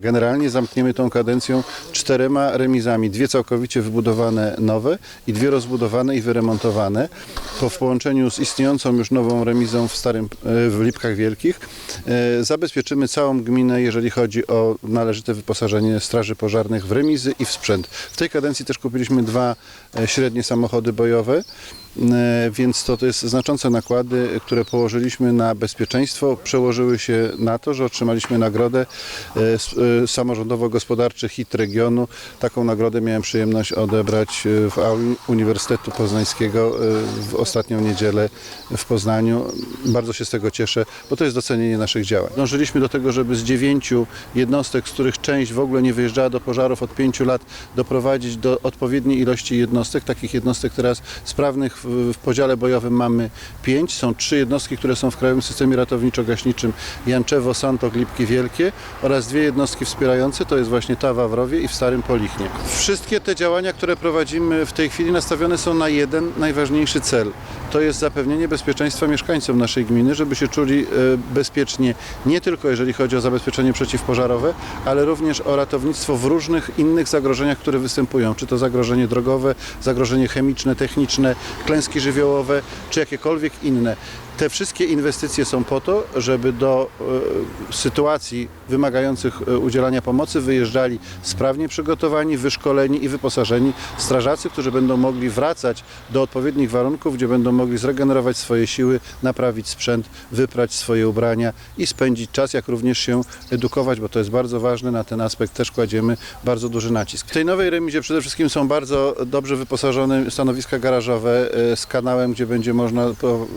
Generalnie zamkniemy tą kadencją czterema remizami. Dwie całkowicie wybudowane nowe i dwie rozbudowane i wyremontowane. Po w połączeniu z istniejącą już nową remizą w Starym e, w Lipkach Wielkich e, zabezpieczymy całą gminę, jeżeli chodzi o należyte wyposażenie straży pożarnych w remizy i w sprzęt. W tej kadencji też kupiliśmy dwa e, średnie samochody bojowe. E, Więc to, to jest znaczące nakłady, które położyliśmy na bezpieczeństwo, przełożyły się na to, że otrzymaliśmy nagrodę e, e, samorządowo-gospodarczy HIT regionu. Taką nagrodę miałem przyjemność odebrać w auli Uniwersytetu Poznańskiego w ostatnią niedzielę w Poznaniu. Bardzo się z tego cieszę, bo to jest docenienie naszych działań. Dążyliśmy do tego, żeby z dziewięciu jednostek, z których część w ogóle nie wyjeżdżała do pożarów od pięciu lat, doprowadzić do odpowiedniej ilości jednostek. Takich jednostek teraz sprawnych w, podziale bojowym mamy pięć. Są trzy jednostki, które są w Krajowym Systemie Ratowniczo-Gaśniczym Janczewo, Santo, Glipki Wielkie oraz dwie jednostki wspierające, to jest właśnie ta w Wawrowie i w Starym Polichnie. Wszystkie te działania, które prowadzimy w tej chwili nastawione są na jeden najważniejszy cel. To jest zapewnienie bezpieczeństwa mieszkańcom naszej gminy, żeby się czuli e, bezpiecznie nie tylko jeżeli chodzi o zabezpieczenie przeciwpożarowe, ale również o ratownictwo w różnych innych zagrożeniach, które występują, czy to zagrożenie drogowe, zagrożenie chemiczne, techniczne, klęski żywiołowe, czy jakiekolwiek inne. Te wszystkie inwestycje są po to, żeby do e, sytuacji wymagających e, udzielania pomocy wyjeżdżali sprawnie przygotowani, wyszkoleni i wyposażeni strażacy, którzy będą mogli wracać do odpowiednich warunków, gdzie będą mogli zregenerować swoje siły, naprawić sprzęt, wyprać swoje ubrania i spędzić czas, jak również się edukować, bo to jest bardzo ważne. Na ten aspekt też kładziemy bardzo duży nacisk. W tej nowej remizie przede wszystkim są bardzo dobrze wyposażone stanowiska garażowe e, z kanałem, gdzie będzie można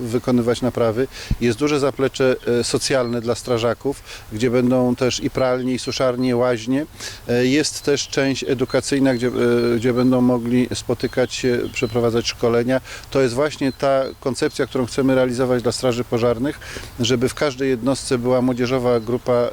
wykonywać naprawy. Jest duże zaplecze e, socjalne dla strażaków, gdzie będą też i pralnie, i suszarnie, łaźnie. E, Jest też część edukacyjna, gdzie, e, gdzie będą mogli spotykać się, przeprowadzać szkolenia. To jest właśnie ta koncepcja, którą chcemy realizować dla straży pożarnych, żeby w każdej jednostce była młodzieżowa grupa,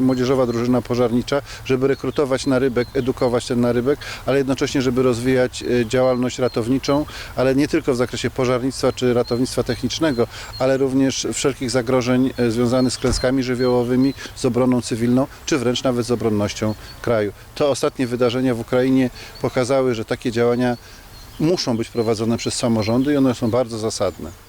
młodzieżowa drużyna pożarnicza, żeby rekrutować na rybek, edukować ten narybek, ale jednocześnie, żeby rozwijać działalność ratowniczą, ale nie tylko w zakresie pożarnictwa czy ratownictwa technicznego, ale również wszelkich zagrożeń e, związanych z klęskami żywiołowymi, z obroną cywilną, czy wręcz nawet z obronnością kraju. To ostatnie wydarzenia w Ukrainie pokazały, że takie działania muszą być prowadzone przez samorządy i one są bardzo zasadne.